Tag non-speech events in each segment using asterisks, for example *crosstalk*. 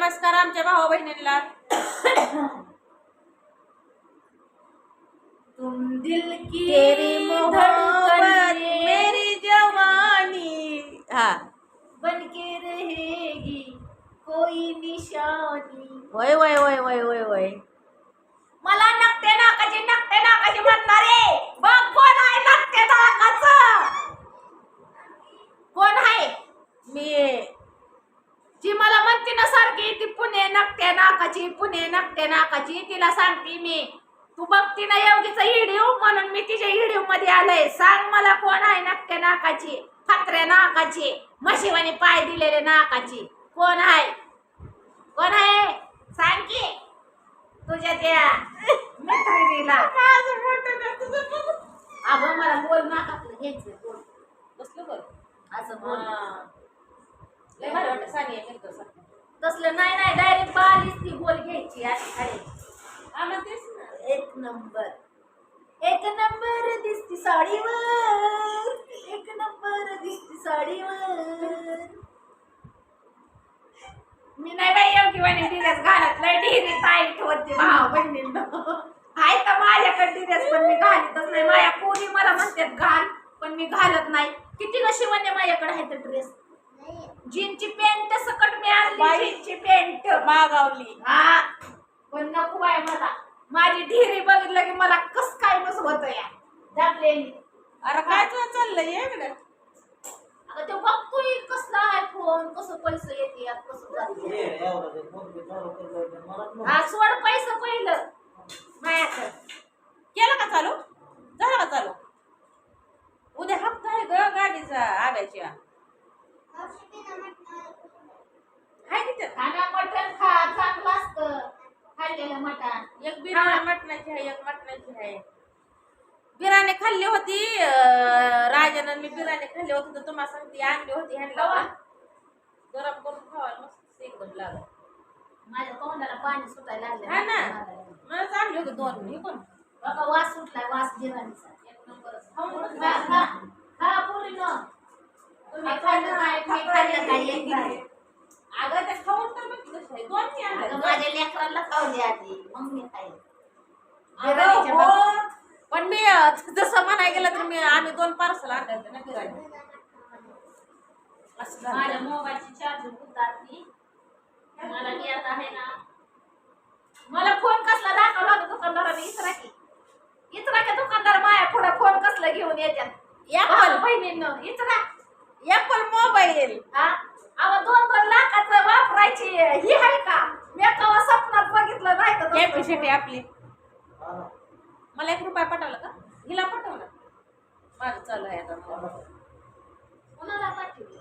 नमस्कार आमच्या भावा बहिणींना. तुम दिल की मेरी जवानी. हा. बन के रहेगी कोई निशानी. वय वय वय वय वय वय. मला नकटे नाकाची नकटे नाकाची म्हणणारे. बघ कोण आहे नकटे नाकाचं? कोण आहे? मी जी मला म्हणते ना सारखी ती पुणे नकते नाकाची पुणे नकते नाकाची तिला सांगते मी. तू बघती ना योगीचा हिडिओ म्हणून मी तिच्या हिडीवमध्ये आलंय. सांग मला कोण आहे नकते नाकाची फात्र्या नाकाची म्हशीवाने पाय दिलेले नाकाची. कोण आहे? कोण आहे? सांग की. तुझ्या त्या मैत्रिणीला अगं मला बोल नाकातलं घ्यायचं बोल. कसलं बोल असं बोल हा. लय भारी वाटतं सानिया मिळतो सारखं. तसलं नाही नाही डायरेक्ट बालीच ती बोल घ्यायची अशी तेच ना. एक नंबर एक नंबर दिसती साडीवर. एक नंबर दिसती साडीवर. मी नाही बाई एवढी वाणी डिरेस घालत डिरे डिरी टाईट होती. भाव बहिणींनो आहे तर माझ्याकडे डिरेस पण मी घालतच नाही. माझ्या कोणी मला म्हणतात घाल. पण मी घालत नाही. किती कशी म्हणजे माझ्याकडे आहे तर ड्रेस जीनची पॅन्ट सकट मी आणली बाई. जीनची पॅन्ट. मागावली. हा. पण नको आहे मला. माझी ढिरी बघितलं की मला कस काय कस होत या. दाबलेली अरे काय तुझं चाललंय इकडं. अगं ते बघतोय कसला आहे फोन कसं पैसे येते कसं जाते हा सोड पैसे पहिलं. मायाकडं केलं का चालू? झालं का चालू? उद्या हप्ता आहे ग गाडीचा आव्याच्या हाय तिथे खाना मटण खा चांगलं असतं. खाल्लेलं मटण. एक बिर्याणी. मटणाची आहे एक मटणाची आहे. बिर्याणी खाल्ली होती अं, राजानं मी बिर्याणी खाल्ली होती तर तुम्हाला सांगते आणली होती ह्यांना? गरम करून खावायला मस्त एकदम लागत माझ्या तोंडाला पाणी सुटायला लागलं हा ना? मलाच आणली होती दोन हे पण. बघा वास सुटलाय वास जिराणीचा एक नंबरच खा, खा. खा पोरीनो. अगं ते खाऊन तर बघ कशी आहे. दोन मी आणल्या. अगं, माझ्या लेकराला खावली आधी. मग मी खाईल अगं, बिर्याणीच्या हो. पण मी अं, जसं म्हणाय गेलं तर मी आम्ही दोन पार्सल आणले होते ना बिर्याणी असं झालं. माझ्या मोबाईलची चार्जिंग उतारली मला येत आहे ना मला फोन कसला दाखवला होता दुकानदाराने? इचरा की इचरा की दुकानदार माया पुढे फोन कसला घेऊन येतात Apple. बहिणींनो. इचरा ऍपल मोबाईल हा? दोन दोन लाखाचं वापरायची ही आहे का? मी कवा स्वप्नात बघितलं नाही तर. कॅपॅसिटी आपली. मला एक रुपया पटवला का? हिला पटवला माझं चालू आहे आता. कोणाला पाठवलं?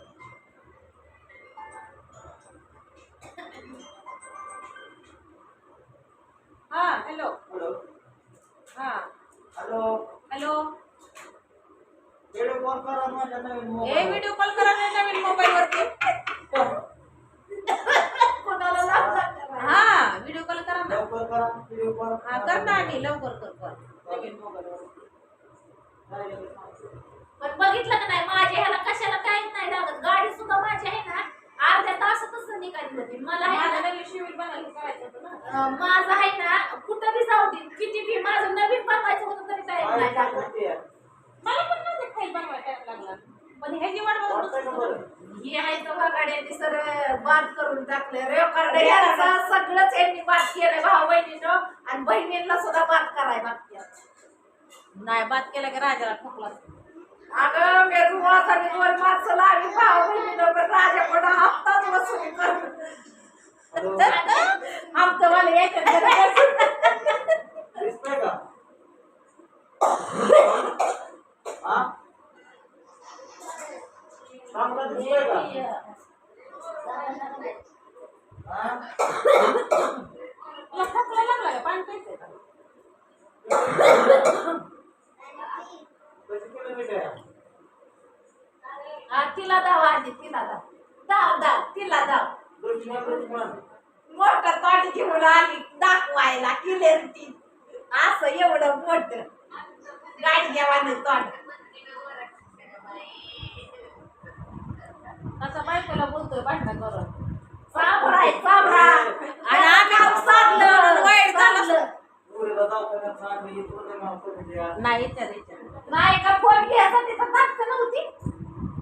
ए व्हिडिओ कॉल करा ना नवीन मोबाईल वरती. कोणाला? हा व्हिडिओ कॉल करा ना. हा कर. ना आम्ही लवकर कर कर. नवीन मोबाईल पण बघितलं का नाही माझ्या ह्याला कशाला काहीच नाही लागत. गाडी सुद्धा माझी आहे ना अर्ध्या तासातच निघाली होती. मला आहे माझं ना, नवीन शिविर बनायला करायचं होतं ना. अं, माझं आहे ना कुठं बी जाऊ दे. किती बी माझं नवीन बनवायचं होतं तरी टाइम नाही लागत. मला पण नव्हतं फाईल बनवायला टाइम लागला. पण ह्याची वाट बघत बसतो. ही आहे तर गाड्यांनी सर बाद करून टाकले. रेकॉर्ड याचं सगळंच यांनी बाद केलं भाऊ बहिणीनं. आणि बहिणींना सुद्धा बाद करायला लागते नाही बात केला की राजाला ठोकला अगं मी रुवाखाली दोन माणसं लावी भाऊ बहिणीनं पण राजाकडं हप्ताच वसूल करून. हप्ता मला यायचं का? हा, तिला दाव आधी तिला दाव. दाव दाव तिला दाव. मोठं तोंड घेऊन आली दाखवायला क्लिअर ती असं एवढं मोठ. गाडी घ्यावानं तोंड. आता बायकोला बोलतोय भांडणं करून. आहे आणि साधलं वाईट झालं पोरीला दवाखान्यात आणलं, ही पोरगी मला करून द्या. नाही का? फोन घ्यायचा तिथं ताकद नव्हती.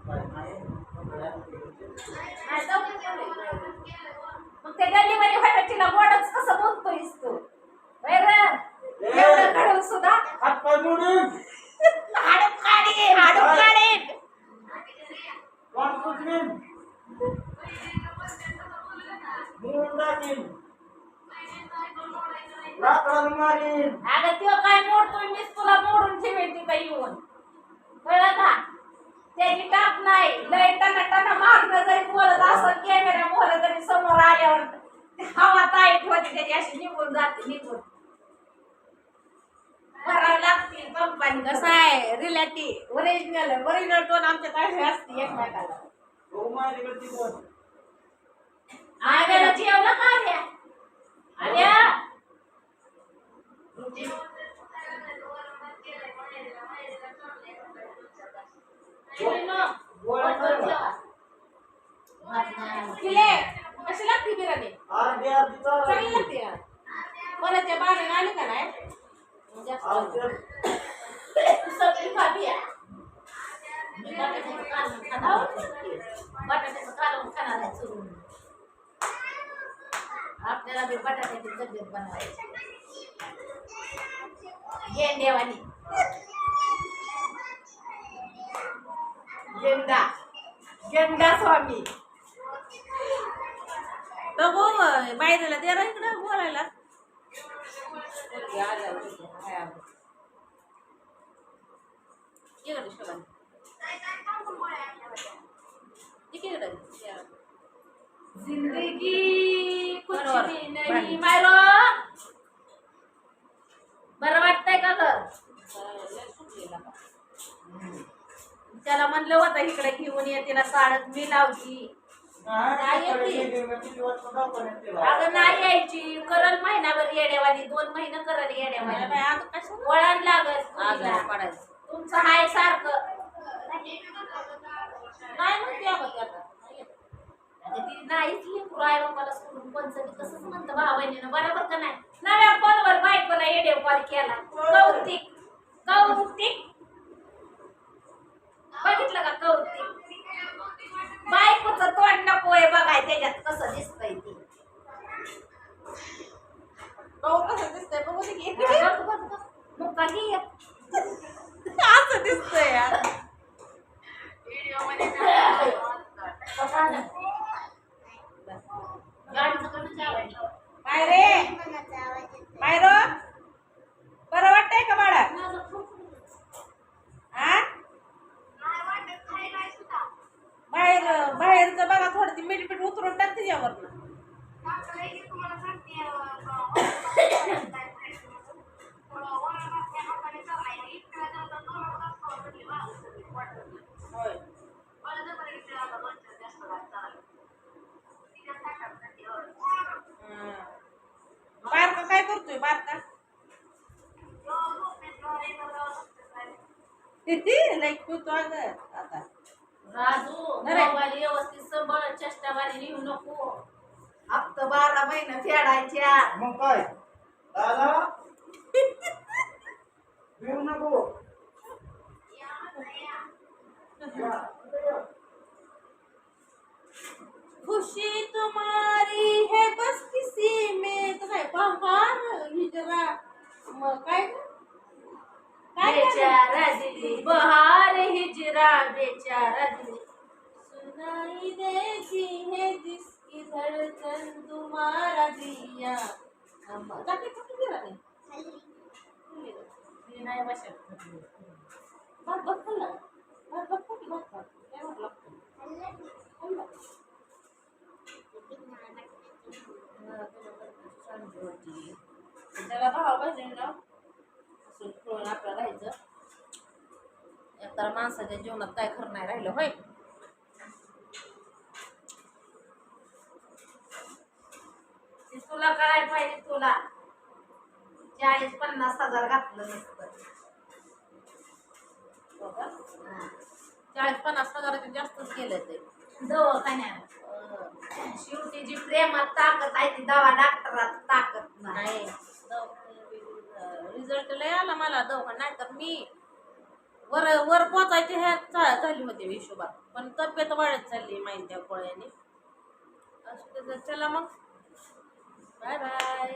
काय नाही, सगळ्यात नाही, जाऊ दे, जाऊ दे. मग ते गल्लीमध्ये फटाकीला गोडच कसं बोलतोयस तू? बरं एवढं सुद्धा. मोडून, काढीन हाडून काढीन. वाट सुटलीन. मोडून टाकीन. लाकडानं मारीन. अगं तो काय मोडतोय मीच तुला मोडून ठेवेन तिथं येऊन कळलं का त्याची टाप नाही लय टना टना मागणं जरी बोलत असं कॅमेरा मोहर जरी समोर आल्यावर हवा ताईट होते त्याची अशी निघून जाते निघून कंपनी कसं आहे? रिलॅटी ओरिजिनल ओरिजिनल टोन आमच्या काय असते एकमेकाला. भाऊ जेवलं का आल्या आल्या गोळ्या खाल्ल्या. किले कशी लागते बिर्याणी अर्धी अर्धी चांगली चालायची. लागते का परत त्या बाणीने आली का नाही जास्त अर्धी सगळी खाली आहे. मी बटाट्याचं कालवण खाणार आहे. बटाट्याचं कालवण खाणार आहे चुरून. आपल्याला बी बटाट्याची तब्येत बनवायची गेंडेवानी गेंडा गेंडा स्वामी बघू बायरेला दे रे इकडं बोलायला पोरगी आल्यावर बोलते, हाय आलं. इकडे शोभान. इकडे ये. जिंदगी कुछ बरोबर. भी नहीं बरं. मारो बरं वाटतंय का ग. त्याला म्हणलं होतं इकडे घेऊन ये तिला साडत मी लावती. नाही, येते. अगं नाही यायची. करल महिनाभर येडेवाली दोन महिने करल कसं वळण लागत आजारी पडायचं. तुमचं हाय सारखं. नाही म्हणते ते आता ती नाहीच लेकरू आहे बापाला सोडून बी तसंच म्हणतं भावा बहिणीनं बरोबर का नाही? नव्या फोनवर बायकोला येडे कॉल केला. कौतिक. कौतिक. बघितलं का कौतिक? बायकोचं तोंड नको आहे बघाय त्याच्यात कसं दिसतंय ती. भाऊ कसं दिसतंय? बघू दे की. बघ, बघ, बघ. मुक्का घे एक. असं दिसतंय यार. बघा ना. काय रे? काय रो बरं वाटतंय का बाळा? आ? बाहेर बाहेरचं बघा थोडं ती मीठ पीठ उतरून टाक त्याच्यावर *coughs* होय हं. बारका करतोय बारका लाईक होतो अगं आता. राजू व्यवस्थित सांभाळ लिहू नको. हप्ता बारा महिने फेडायच्या. मग काय? दादा येऊ नको. या. खुशी तुम्हारी है बस किसी में तो काय बहार हिजरा मग काय ग? काय? बेचारा दिली बहार हिजरा बेचारा दिली सुनाई देती है जिसकी धड़कन तुम्हारा दिया अम्मा, जाके कुठे गेला रे? मी नाही बसत. काय लागतो? त्याला भावा बहिणीला असं खेळून आपलं राहायचं. एकतर माणसाच्या जीवनात काय खरं नाही राहिलं होय? तुला काय पाहिजे तुला. चाळीस पन्नास हजार घातलं नसतं. चाळीस पन्नास हजाराचे जास्तच गेले ते. दवाखान्यात. शेवटी जी प्रेमात ताकद आहे ती दवा डॉक्टरात ताकद नाही. रिझल्ट लय आला मला दवाखाना नाही तर मी वर वर पोचायची ह्या चा- झाली होती हिशोबात. पण तब्येत वाढत चालली माहिती त्या गोळ्याने असं ते- चला मग. Bye bye